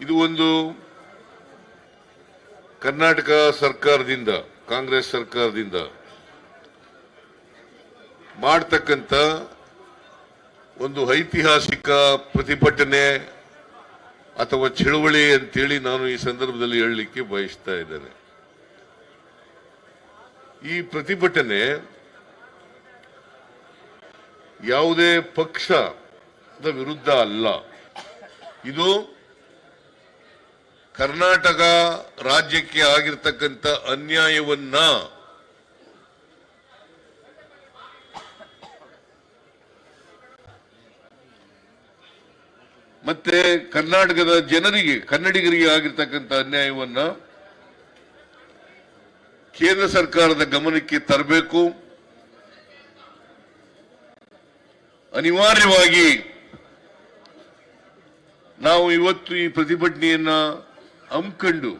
ಇದು ಒಂದು ಕರ್ನಾಟಕ ಸರ್ಕಾರದಿಂದ, ಕಾಂಗ್ರೆಸ್ ಸರ್ಕಾರದಿಂದ ಮಾಡ್ತಕ್ಕಂಥ ಒಂದು ಐತಿಹಾಸಿಕ ಪ್ರತಿಭಟನೆ ಅಥವಾ ಚಳುವಳಿ ಅಂತೇಳಿ ನಾನು ಈ ಸಂದರ್ಭದಲ್ಲಿ ಹೇಳಲಿಕ್ಕೆ ಬಯಸ್ತಾ ಇದ್ದೇನೆ. ಈ ಪ್ರತಿಭಟನೆ ಯಾವುದೇ ಪಕ್ಷದ ವಿರುದ್ಧ ಅಲ್ಲ. ಇದು ಕರ್ನಾಟಕ ರಾಜ್ಯಕ್ಕೆ ಆಗಿರ್ತಕ್ಕಂಥ ಅನ್ಯಾಯವನ್ನ ಮತ್ತೆ ಕರ್ನಾಟಕದ ಜನರಿಗೆ, ಕನ್ನಡಿಗರಿಗೆ ಆಗಿರ್ತಕ್ಕಂಥ ಅನ್ಯಾಯವನ್ನ ಕೇಂದ್ರ ಸರ್ಕಾರದ ಗಮನಕ್ಕೆ ತರಬೇಕು. ಅನಿವಾರ್ಯವಾಗಿ ನಾವು ಇವತ್ತು ಈ ಪ್ರತಿಭಟನೆಯನ್ನ ಹಮ್ಮಿಕೊಂಡು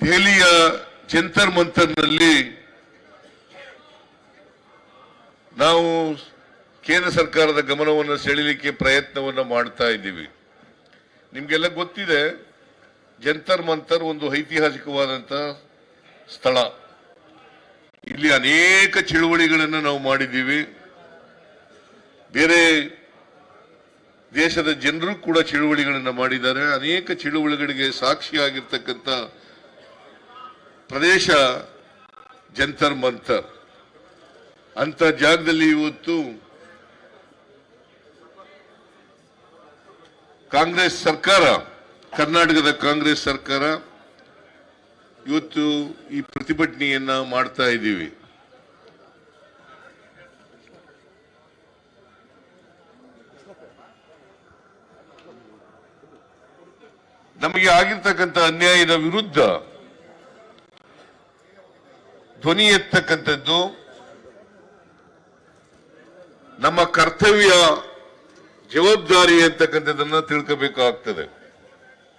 ದೆಹಲಿಯ ಜಂತರ್ ಮಂತರ್ನಲ್ಲಿ ನಾವು ಕೇಂದ್ರ ಸರ್ಕಾರದ ಗಮನವನ್ನು ಸೆಳೀಲಿಕ್ಕೆ ಪ್ರಯತ್ನವನ್ನು ಮಾಡ್ತಾ ಇದ್ದೀವಿ. ನಿಮ್ಗೆಲ್ಲ ಗೊತ್ತಿದೆ, ಜಂತರ್ ಮಂತರ್ ಒಂದು ಐತಿಹಾಸಿಕವಾದಂತ ಸ್ಥಳ. ಇಲ್ಲಿ ಅನೇಕ ಚಳುವಳಿಗಳನ್ನು ನಾವು ಮಾಡಿದ್ದೀವಿ. ಬೇರೆ ದೇಶದ ಜನರು ಕೂಡ ಚಳುವಳಿಗಳನ್ನು ಮಾಡಿದ್ದಾರೆ. ಅನೇಕ ಚಳುವಳಿಗಳಿಗೆ ಸಾಕ್ಷಿಯಾಗಿರ್ತಕ್ಕಂಥ ಪ್ರದೇಶ ಜಂತರ್ ಮಂತರ್. ಅಂತ ಜಾಗದಲ್ಲಿ ಇವತ್ತು ಕಾಂಗ್ರೆಸ್ ಸರ್ಕಾರ, ಕರ್ನಾಟಕದ ಕಾಂಗ್ರೆಸ್ ಸರ್ಕಾರ ಇವತ್ತು ಈ ಪ್ರತಿಭಟನೆಯನ್ನ ಮಾಡ್ತಾ ಇದ್ದೀವಿ. ನಮಗೆ ಆಗಿರ್ತಕ್ಕಂಥ ಅನ್ಯಾಯದ ವಿರುದ್ಧ ಧ್ವನಿ ಎತ್ತಕ್ಕಂಥದ್ದು ನಮ್ಮ ಕರ್ತವ್ಯ ಜವಾಬ್ದಾರಿ ಅಂತಕ್ಕಂಥದ್ದನ್ನು ತಿಳ್ಕೋಬೇಕಾಗ್ತದೆ.